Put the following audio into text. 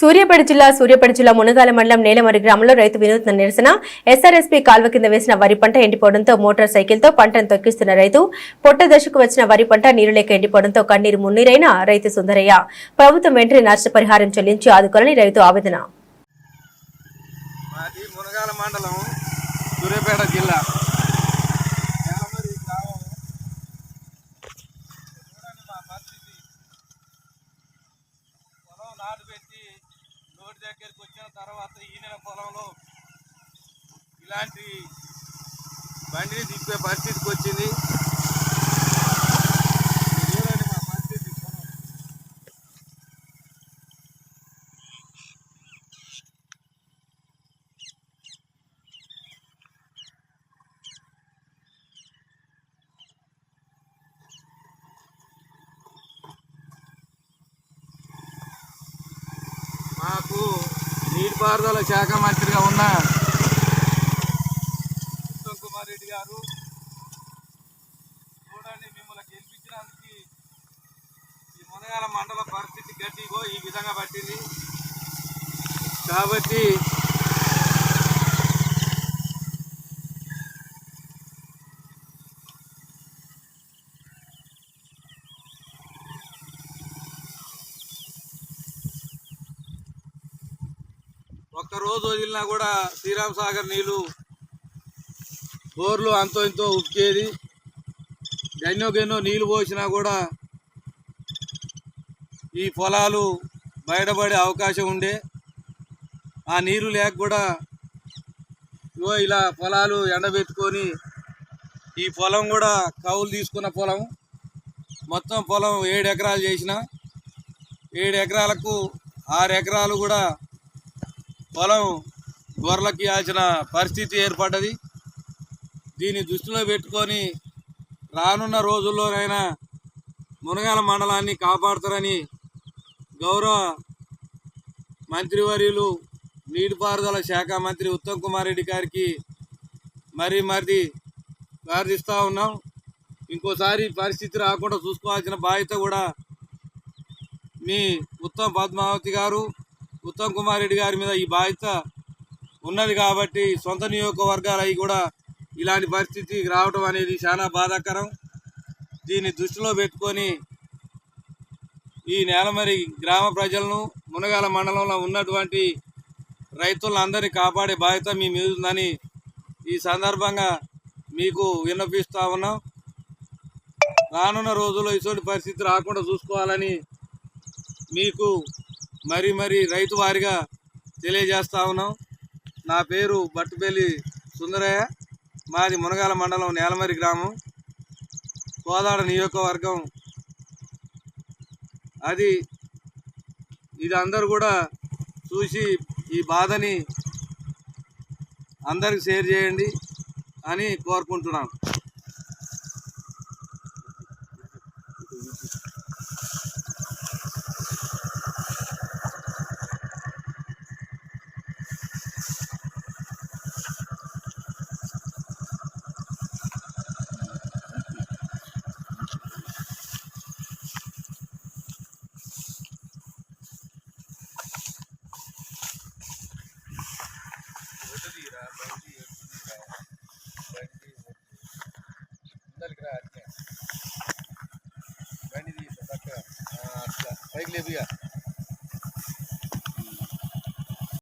సూర్యాపేట జిల్లా సూర్యాపేట జిల్లా మునగాల మండలం నేలమరి గ్రామంలో రైతు వినూత్న నిరసన. ఎస్ఆర్ఎస్పీ కాల్వ కింద వేసిన వరి పంట ఎండిపోవడంతో మోటార్ సైకిల్తో పంటను తొక్కిస్తున్న రైతు పొట్ట దశకు వచ్చిన వరి పంట నీరు లేక ఎండిపోవడంతో కన్నీరు మున్నీరైన రైతు సుందరయ్య ప్రభుత్వం వెంటనే నష్టపరిహారం చెల్లించి ఆదుకోవాలని రైతు ఆవేదన. మునగాల మండలం సూర్యాపేట జిల్లా నేలమరి గ్రామం. చూడండి మా పరిస్థితి. పొలం నాటు పెట్టి నోటి దగ్గరికి వచ్చిన తర్వాత ఈనెల పొలంలో ఇలాంటి బండిని దిప్పే పరిస్థితికి వచ్చింది. మాకు నీటిపారుదల శాఖ మంత్రిగా ఉన్న ఉత్తమ్ కుమార్ రెడ్డి గారు చూడండి మిమ్మల్ని గెలిపించడానికి ఈ మునగాల మండల పరిస్థితి గట్టిగో ఈ విధంగా పట్టింది. కాబట్టి ఒక్క రోజు వదిలినా కూడా శ్రీరామ్ సాగర్ నీళ్ళు బోర్లు అంతో ఇంతో ఉక్కేది. ఎన్నోకెన్నో నీళ్ళు పోసినా కూడా ఈ పొలాలు బయటపడే అవకాశం ఉండే. ఆ నీరు లేక కూడా ఇగో ఇలా పొలాలు ఎండబెట్టుకొని ఈ పొలం కూడా కౌలు తీసుకున్న పొలం. మొత్తం పొలం ఏడు ఎకరాలు చేసిన. ఏడు ఎకరాలకు ఆరు ఎకరాలు కూడా పొలం గొర్రెలకి ఇవ్వాల్సిన పరిస్థితి ఏర్పడ్డది. దీన్ని దృష్టిలో పెట్టుకొని రానున్న రోజుల్లోనైనా మునగాల మండలాన్ని కాపాడుతారని గౌరవ మంత్రివర్యులు నీటిపారుదల శాఖ మంత్రి ఉత్తమ్ కుమార్ రెడ్డి గారికి మరి మరి ప్రార్థిస్తూ ఉన్నాం. ఇంకోసారి పరిస్థితి రాకుండా చూసుకోవాల్సిన బాధ్యత కూడా మీ ఉత్తమ్ పద్మావతి గారు ఉత్తమ్ కుమార్ రెడ్డి గారి మీద ఈ బాధ్యత ఉన్నది కాబట్టి సొంత నియోజకవర్గాలు అవి కూడా ఇలాంటి పరిస్థితికి రావడం అనేది చాలా బాధాకరం. దీన్ని దృష్టిలో పెట్టుకొని ఈ నేలమరి గ్రామ ప్రజలను మునగాల మండలంలో ఉన్నటువంటి రైతులందరినీ కాపాడే బాధ్యత మీ మీద ఉందని ఈ సందర్భంగా మీకు విన్నపిస్తూ ఉన్నాం. రానున్న రోజుల్లో ఇటువంటి పరిస్థితి రాకుండా చూసుకోవాలని మీకు మరి మరి రైతు వారిగా తెలియజేస్తా ఉన్నాం. నా పేరు బట్టుపల్లి సుందరయ్య. మాది మునగాల మండలం నేలమరి గ్రామం. కోదాడ నియోజకవర్గం. అది ఇది అందరు కూడా చూసి ఈ బాధని అందరికి షేర్ చేయండి అని కోరుకుంటున్నాను. भैया